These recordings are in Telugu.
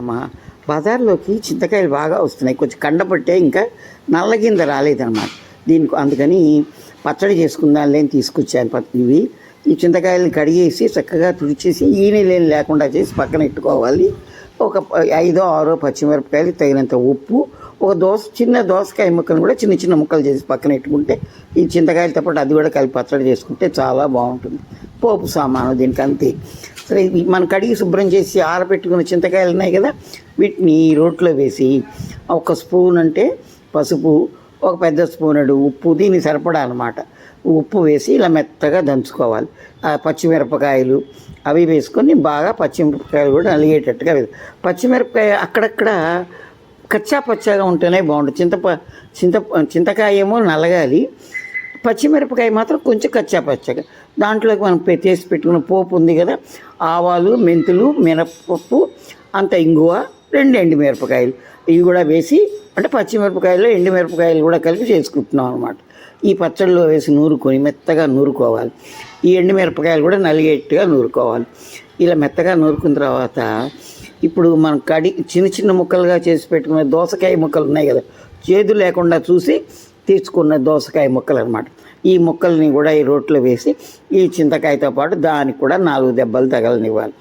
అమ్మా బజార్లోకి చింతకాయలు బాగా వస్తున్నాయి. కొంచెం కండపట్టే ఇంకా నల్ల కింద రాలేదన్నమాట. దీనికి అందుకని పచ్చడి చేసుకుందాం లేని తీసుకొచ్చాను ఇవి ఈ చింతకాయలను కడిగేసి చక్కగా తుడిచేసి ఈనెలేని లేకుండా చేసి పక్కన పెట్టుకోవాలి. ఒక ఐదో ఆరో పచ్చిమిరపకాయలు తగినంత ఉప్పు ఒక దోస చిన్న దోసకాయ ముక్కను కూడా చిన్న చిన్న ముక్కలు చేసి పక్కన పెట్టుకుంటే ఈ చింతకాయలతో పాటు అది కూడా కలిపి పచ్చడి చేసుకుంటే చాలా బాగుంటుంది. పోపు సామాను దీనికి అంతే సరే ఇవి మనం కడిగి శుభ్రం చేసి ఆరబెట్టుకున్న చింతకాయలు ఉన్నాయి కదా వీటిని రోట్లో వేసి ఒక స్పూన్ అంటే పసుపు ఒక పెద్ద స్పూనడు ఉప్పు దీన్ని సరిపడా అనమాట ఉప్పు వేసి ఇలా మెత్తగా దంచుకోవాలి. ఆ పచ్చిమిరపకాయలు అవి వేసుకొని బాగా పచ్చిమిరపకాయలు కూడా నలిగేటట్టుగా పచ్చిమిరపకాయ అక్కడక్కడ కచ్చా పచ్చగా ఉంటేనే బాగుంటుంది. చింతప చింత చింతకాయ ఏమో నలగాలి. పచ్చిమిరపకాయ మాత్రం కొంచెం కచ్చా పచ్చగా దాంట్లోకి మనం పె- చేసి పెట్టుకున్న పోపు ఉంది కదా ఆవాలు మెంతులు మినపప్పు అంత ఇంగువ రెండు ఎండుమిరపకాయలు. ఇవి కూడా వేసి అంటే పచ్చిమిరపకాయలు ఎండు మిరపకాయలు కూడా కలిపి చేసుకుంటున్నాం అనమాట ఈ పచ్చడిలో వేసి నూరుకొని మెత్తగా నూరుకోవాలి. ఈ ఎండు మిరపకాయలు కూడా నలిగేట్టుగా నూరుకోవాలి. ఇలా మెత్తగా నూరుకున్న తర్వాత ఇప్పుడు మనం కడి చిన్న చిన్న ముక్కలుగా చేసి పెట్టుకునే దోసకాయ ముక్కలు ఉన్నాయి కదా చేదు లేకుండా చూసి తీసుకున్న దోసకాయ ముక్కలు అనమాట ఈ ముక్కల్ని కూడా ఈ రోట్లో వేసి ఈ చింతకాయతో పాటు దానికి కూడా నాలుగు దెబ్బలు తగలనివ్వాలి.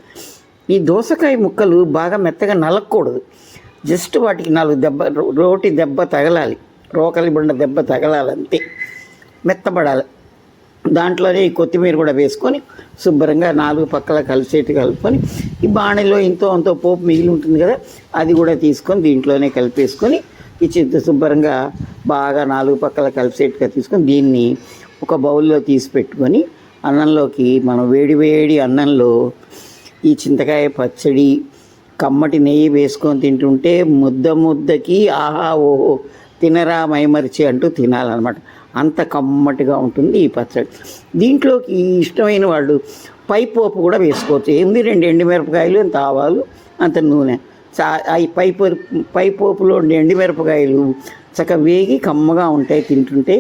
ఈ దోసకాయ ముక్కలు బాగా మెత్తగా నలకూడదు జస్ట్ వాటికి నాలుగు దెబ్బ రోటి దెబ్బ తగలాలి. రోకలి బండ దెబ్బ తగలాలి అంతే మెత్తబడాలి. దాంట్లోనే ఈ కొత్తిమీర కూడా వేసుకొని శుభ్రంగా నాలుగు పక్కల కలిసేటి కలుపుకొని ఈ బాణలో ఇంతో అంతో పోపు మిగిలి ఉంటుంది కదా అది కూడా తీసుకొని దీంట్లోనే కలిపేసుకొని ఈ చింత శుభ్రంగా బాగా నాలుగు పక్కల కలిసేట్టుగా తీసుకొని దీన్ని ఒక బౌల్లో తీసి పెట్టుకొని అన్నంలోకి మనం వేడి వేడి అన్నంలో ఈ చింతకాయ పచ్చడి కమ్మటి నెయ్యి వేసుకొని తింటుంటే ముద్ద ముద్దకి ఆహా ఓహో తినరా మైమరిచి అంటూ తినాలన్నమాట. అంత కమ్మటిగా ఉంటుంది ఈ పచ్చడి. దీంట్లోకి ఇష్టమైన వాళ్ళు పైపోపు కూడా వేసుకోవచ్చు. ఎనిమిది రెండు ఎండుమిరపకాయలు అంత ఆవాలు అంత నూనె. చా ఈ పై పొరు పై పోపులో ఎండుమిరపకాయలు చక్కగా వేగి కమ్మగా ఉంటాయి తింటుంటే.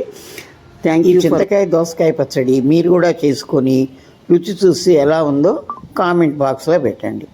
థ్యాంక్ యూ చింతకాయ దోసకాయ పచ్చడి మీరు కూడా చేసుకొని రుచి చూసి ఎలా ఉందో కామెంట్ బాక్స్లో పెట్టండి.